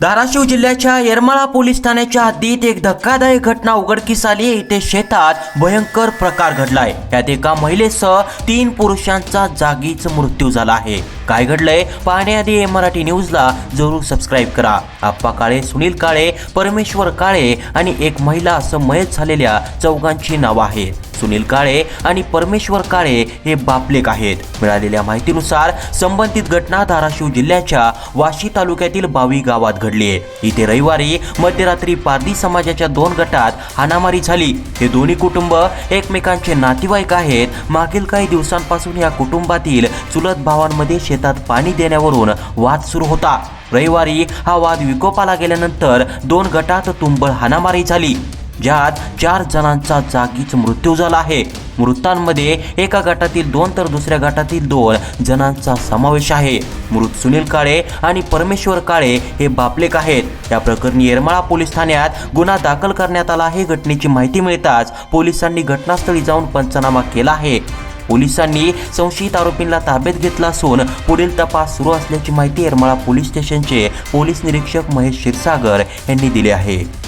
धाराशिव जिल्ह्याच्या येरमाळा पोलीस ठाण्याच्या हद्दीत एक धक्कादायक घटना उघडकीस आली इथे शेतात भयंकर प्रकार घडलाय. त्यात एका महिलेसह तीन पुरुषांचा जागीच मृत्यू झाला आहे. काय घडलंय पाहण्याआधी मराठी न्यूजला जरूर सबस्क्राईब करा. आप्पा काळे सुनील काळे परमेश्वर काळे आणि एक महिला असं मयत झालेल्या चौघांची नावं आहेत. सुनील काळे आणि परमेश्वर काळे हे बापलेक आहेत. मिळालेल्या माहितीनुसार संबंधित घटना धाराशिव जिल्ह्याच्या वाशी तालुक्यातील बावी गावात घडली. इथे रविवारी मध्यरात्री पारधी समाजाच्या दोन गटात हाणामारी झाली. हे दोन्ही कुटुंब एकमेकांचे नातेवाईक आहेत. मागील काही दिवसांपासून या कुटुंबातील चुलत भावांमध्ये शेतात पाणी देण्यावरून वाद सुरू होता. रविवारी हा वाद विकोपाला गेल्यानंतर दोन गटात तुंबळ हाणामारी झाली. ज्यात चार जणांचा जागीच मृत्यू झाला आहे. मृतांमध्ये एका गटातील दोन तर दुसऱ्या गटातील दोन जणांचा समावेश आहे. मृत सुनील काळे आणि परमेश्वर काळे हे बापलेक आहेत. या प्रकरणी येरमाळा पोलीस ठाण्यात गुन्हा दाखल करण्यात आला आहे. घटनेची माहिती मिळताच पोलिसांनी घटनास्थळी जाऊन पंचनामा केला आहे. पोलिसांनी संशयित आरोपींना ताब्यात घेतला असून पुढील तपास सुरू असल्याची माहिती येरमाळा पोलीस स्टेशनचे पोलीस निरीक्षक महेश क्षीरसागर यांनी दिली आहे.